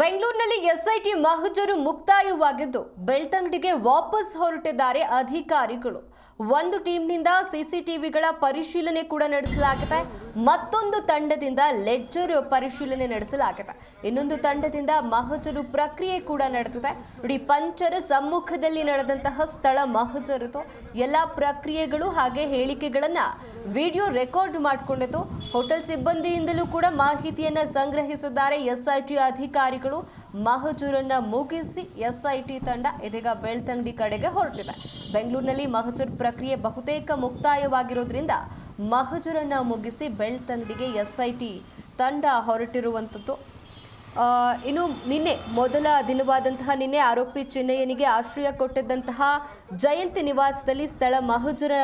ಬೆಂಗಳೂರಿನಲ್ಲಿ ಎಸ್ಐಟಿ ಮಹಜರು ಮುಕ್ತಾಯವಾಗಿದ್ದು, ಬೆಳ್ತಂಗಡಿಗೆ ವಾಪಸ್ ಹೊರಟಿದ್ದಾರೆ ಅಧಿಕಾರಿಗಳು. ಒಂದು ಟೀಮ್ನಿಂದ ಸಿಸಿಟಿವಿಗಳ ಪರಿಶೀಲನೆ ಕೂಡ ನಡೆಸಲಾಗಿದೆ. ಮತ್ತೊಂದು ತಂಡದಿಂದ ಲೆಡ್ಜರ್ ಪರಿಶೀಲನೆ ನಡೆಸಲಾಗಿದೆ. ಇನ್ನೊಂದು ತಂಡದಿಂದ ಮಹಜರು ಪ್ರಕ್ರಿಯೆ ಕೂಡ ನಡೆದಿದೆ. ನೋಡಿ ಪಂಚರ ಸಮ್ಮುಖದಲ್ಲಿ ನಡೆದಂತಹ ಸ್ಥಳ ಮಹಜರದು. ಎಲ್ಲ ಪ್ರಕ್ರಿಯೆಗಳು ಹಾಗೆ ಹೇಳಿಕೆಗಳನ್ನ ವಿಡಿಯೋ ರೆಕಾರ್ಡ್ ಮಾಡಿಕೊಂಡಿತು ಹೋಟೆಲ್ ಸಿಬ್ಬಂದಿಯಿಂದಲೂ ಕೂಡ ಮಾಹಿತಿಯನ್ನ ಸಂಗ್ರಹಿಸಿದ್ದಾರೆ ಎಸ್ಐಟಿ ಅಧಿಕಾರಿಗಳು. ಮಹಜೂರನ್ನು ಮುಗಿಸಿ ಎಸ್ಐಟಿ ತಂಡ ಇದೀಗ ಬೆಳ್ತಂಗಡಿ ಕಡೆಗೆ ಹೊರಟಿದೆ. ಬೆಂಗಳೂರಿನಲ್ಲಿ ಮಹಜೂರ್ ಪ್ರಕ್ರಿಯೆ ಬಹುತೇಕ ಮುಕ್ತಾಯವಾಗಿರೋದ್ರಿಂದ ಮಹಜೂರನ್ನು ಮುಗಿಸಿ ಬೆಳ್ತಂಗಡಿಗೆ ಎಸ್ಐಟಿ ತಂಡ ಹೊರಟಿರುವಂಥದ್ದು ಇನ್ನು ನಿನ್ನೆ ಮೊದಲ ದಿನವಾದಂತಹ ನಿನ್ನೆ ಆರೋಪಿ ಚಿನ್ನಯ್ಯನಿಗೆ ಆಶ್ರಯ ಕೊಟ್ಟಿದ್ದಂತಹ ಜಯಂತಿ ನಿವಾಸದಲ್ಲಿ ಸ್ಥಳ ಮಹಜರ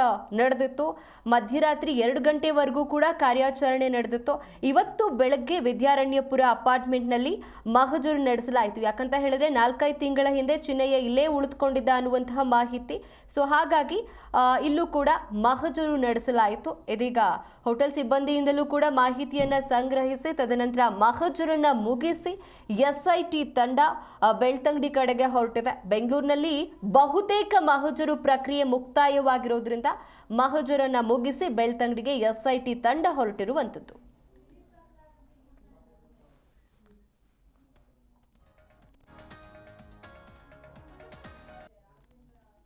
ನಡೆದಿತ್ತು. ಮಧ್ಯರಾತ್ರಿ ಎರಡು ಗಂಟೆವರೆಗೂ ಕೂಡ ಕಾರ್ಯಾಚರಣೆ ನಡೆದಿತ್ತು. ಇವತ್ತು ಬೆಳಗ್ಗೆ ವಿದ್ಯಾರಣ್ಯಪುರ ಅಪಾರ್ಟ್ಮೆಂಟ್ನಲ್ಲಿ ಮಹಜರು ನಡೆಸಲಾಯಿತು. ಯಾಕಂತ ಹೇಳಿದ್ರೆ ನಾಲ್ಕೈದು ತಿಂಗಳ ಹಿಂದೆ ಚಿನ್ನಯ್ಯ ಇಲ್ಲೇ ಉಳಿದುಕೊಂಡಿದ್ದ ಅನ್ನುವಂತಹ ಮಾಹಿತಿ. ಸೊ ಹಾಗಾಗಿ ಇಲ್ಲೂ ಕೂಡ ಮಹಜರು ನಡೆಸಲಾಯಿತು. ಇದೀಗ ಹೋಟೆಲ್ ಸಿಬ್ಬಂದಿಯಿಂದಲೂ ಕೂಡ ಮಾಹಿತಿಯನ್ನ ಸಂಗ್ರಹಿಸಿ, ತದನಂತರ ಮಹಜರನ್ನ ಮುಗಿಸಿ ಎಸ್ಐಟಿ ತಂಡ ಬೆಳ್ತಂಗಡಿ ಕಡೆಗೆ ಹೊರಟಿದೆ. ಬೆಂಗಳೂರಿನಲ್ಲಿ ಬಹುತೇಕ ಮಹಜರು ಪ್ರಕ್ರಿಯೆ ಮುಕ್ತಾಯವಾಗಿರೋದ್ರಿಂದ ಮಹಜರನ್ನ ಮುಗಿಸಿ ಬೆಳ್ತಂಗಡಿಗೆ ಎಸ್ಐಟಿ ತಂಡ ಹೊರಟಿರುವಂಥದ್ದು